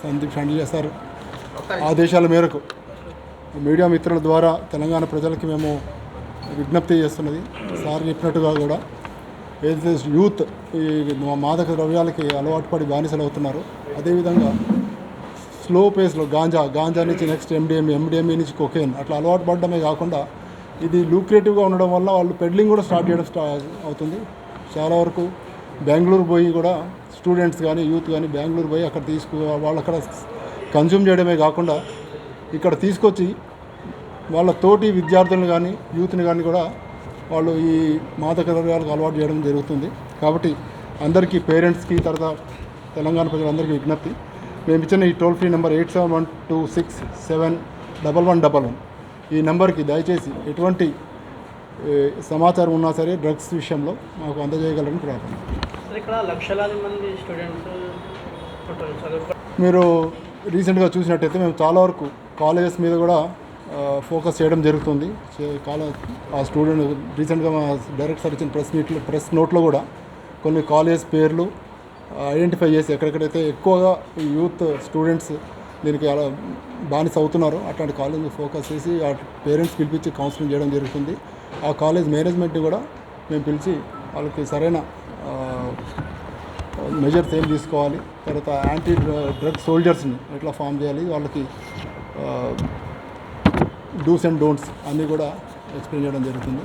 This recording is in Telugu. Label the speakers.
Speaker 1: సందీప్ షండియా సార్ ఆదేశాల మేరకు మీడియా మిత్రుల ద్వారా తెలంగాణ ప్రజలకి మేము విజ్ఞప్తి చేస్తున్నది. సార్ చెప్పినట్టుగా కూడా ఏదైతే యూత్ ఈ మాదక ద్రవ్యాలకి అలవాటు పడి బానిసలు అవుతున్నారు. అదేవిధంగా స్లో పేస్లో గాంజా గాంజా నుంచి నెక్స్ట్ ఎండిఎం ఎండిఎంఏ నుంచి కొకేన్ అట్లా అలవాటు పడడమే కాకుండా ఇది లూక్రేటివ్గా ఉండడం వల్ల వాళ్ళు పెడ్లింగ్ కూడా స్టార్ట్ చేయడం స్టా అవుతుంది. చాలా వరకు బెంగళూరు పోయి కూడా స్టూడెంట్స్ కానీ యూత్ కానీ బెంగళూరు పోయి అక్కడ తీసుకు వాళ్ళు అక్కడ కన్జ్యూమ్ చేయడమే కాకుండా ఇక్కడ తీసుకొచ్చి వాళ్ళ తోటి విద్యార్థులను కానీ యూత్ని కానీ కూడా వాళ్ళు ఈ మాదక ద్రవ్యాలకు అలవాటు చేయడం జరుగుతుంది. కాబట్టి అందరికీ పేరెంట్స్కి తర్వాత తెలంగాణ ప్రజలందరికీ విజ్ఞప్తి. మేము ఇచ్చిన ఈ toll free number eight seven one two six seven double one double one. ఈ నెంబర్కి దయచేసి ఎటువంటి సమాచారం ఉన్నా సరే డ్రగ్స్ విషయంలో మాకు అందజేయగలరని ప్రార్థన. మీరు రీసెంట్గా చూసినట్టయితే మేము చాలా వరకు కాలేజెస్ మీద కూడా ఫోకస్ చేయడం జరుగుతుంది. చే- కాలే ఆ స్టూడెంట్ రీసెంట్గా మా డైరెక్ట్ సార్ ఇచ్చిన ప్రెస్ మీట్లో ప్రెస్ నోట్లో కూడా కొన్ని కాలేజ్ పేర్లు ఐడెంటిఫై చేసి ఎక్కడెక్కడైతే ఎక్కువగా యూత్ స్టూడెంట్స్ దీనికి అలా బానిస అవుతున్నారో అట్లాంటి కాలేజ్ ఫోకస్ చేసి ఆ పేరెంట్స్ పిలిపించి కౌన్సిలింగ్ చేయడం జరుగుతుంది. ఆ కాలేజ్ మేనేజ్మెంట్ కూడా మేము పిలిచి వాళ్ళకి సరైన మెజర్స్ ఏం తీసుకోవాలి తర్వాత యాంటీ డ్రగ్ సోల్జర్స్ని ఎట్లా ఫామ్ చేయాలి వాళ్ళకి డూస్ అండ్ డోంట్స్ అన్నీ కూడా ఎక్స్ప్లెయిన్ చేయడం జరుగుతుంది.